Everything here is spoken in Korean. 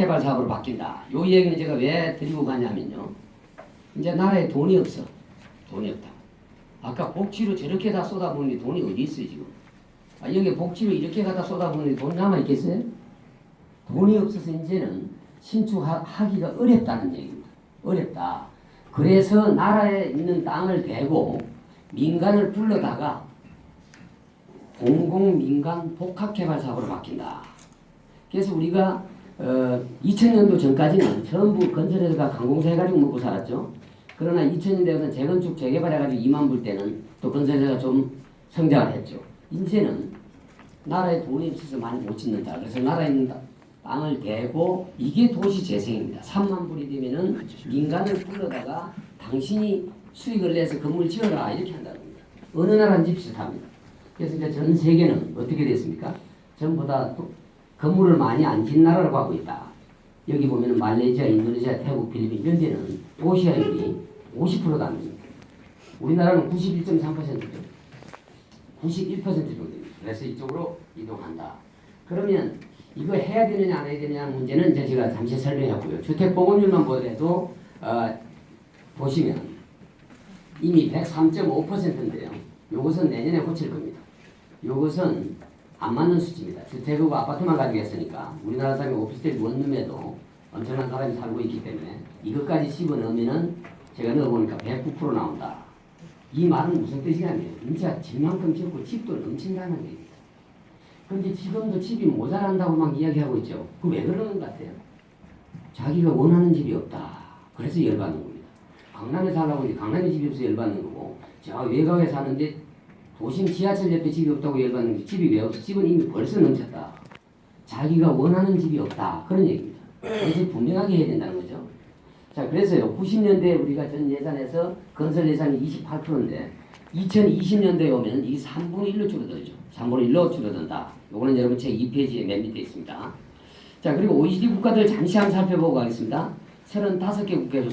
복합개발 사업으로 바뀐다. 요 얘기는 제가 왜 드리고 가냐면요. 이제 나라에 돈이 없어. 돈이 없다. 아까 복지로 저렇게 다 쏟아부으니 돈이 어디 있어요 지금? 아, 여기 복지로 이렇게 갖다 쏟아부으니 돈 남아 있겠어요? 돈이 없어서 이제는 신축하기가 어렵다는 얘기입니다. 어렵다. 그래서 나라에 있는 땅을 대고 민간을 불러다가 공공민간 복합개발 사업으로 바뀐다. 그래서 우리가 어, 2000년도 전까지는 전부 건설회사가 강공사 해가지고 먹고 살았죠. 그러나 2000년 되어서 재건축 재개발해가지고 2만 불 때는 또 건설회사가 좀 성장을 했죠. 이제는 나라에 돈이 없어서 많이 못 짓는다. 그래서 나라에 있는 땅- 땅을 대고 이게 도시 재생입니다. 3만 불이 되면은 민간을 불러다가 당신이 수익을 내서 건물 지어라 이렇게 한다는 겁니다. 어느 나라인지 비슷합니다. 그래서 이제 전 세계는 어떻게 됐습니까? 전부 다또 건물을 많이 안 짓는 나라라고 하고 있다. 여기 보면은 말레이시아, 인도네시아, 태국, 필리핀 이런 데는 도시화율이 50%가 안 됩니다. 우리나라는 91.3%죠. 91% 정도 됩니다. 그래서 이쪽으로 이동한다. 그러면 이거 해야 되느냐 안 해야 되느냐 문제는 이제 제가 잠시 설명했고요. 주택 보급률만 보더라도 어, 보시면 이미 103.5%인데요. 요것은 내년에 고칠 겁니다. 요것은 안 맞는 수치입니다. 주택하고 아파트만 가지고 했으니까 우리나라 사람이 오피스텔 원룸에도 엄청난 사람이 살고 있기 때문에 이것까지 집어넣으면은 제가 넣어보니까 109% 나온다. 이 말은 무슨 뜻이냐면 진짜 집만큼 짓고 집도 넘친다는 얘기입니다. 그런데 지금도 집이 모자란다고 막 이야기하고 있죠. 그 왜 그러는 것 같아요? 자기가 원하는 집이 없다. 그래서 열받는 겁니다. 강남에 살라고 하는데 강남에 집이 없어 열받는 거고 저 외곽에 사는데 도심 지하철 옆에 집이 없다고 열받는 게 집이 왜 없어? 집은 이미 벌써 넘쳤다. 자기가 원하는 집이 없다. 그런 얘기입니다. 그래서 분명하게 해야 된다는 거죠. 자, 그래서요. 90년대 우리가 전 예산에서 건설 예산이 28%인데 2020년대에 오면 이 3분의 1로 줄어들죠. 3분의 1로 줄어든다. 요거는 여러분 책 2페이지에 맨 밑에 있습니다. 자, 그리고 OECD 국가들 잠시 한번 살펴보고 가겠습니다. 35개 국가에서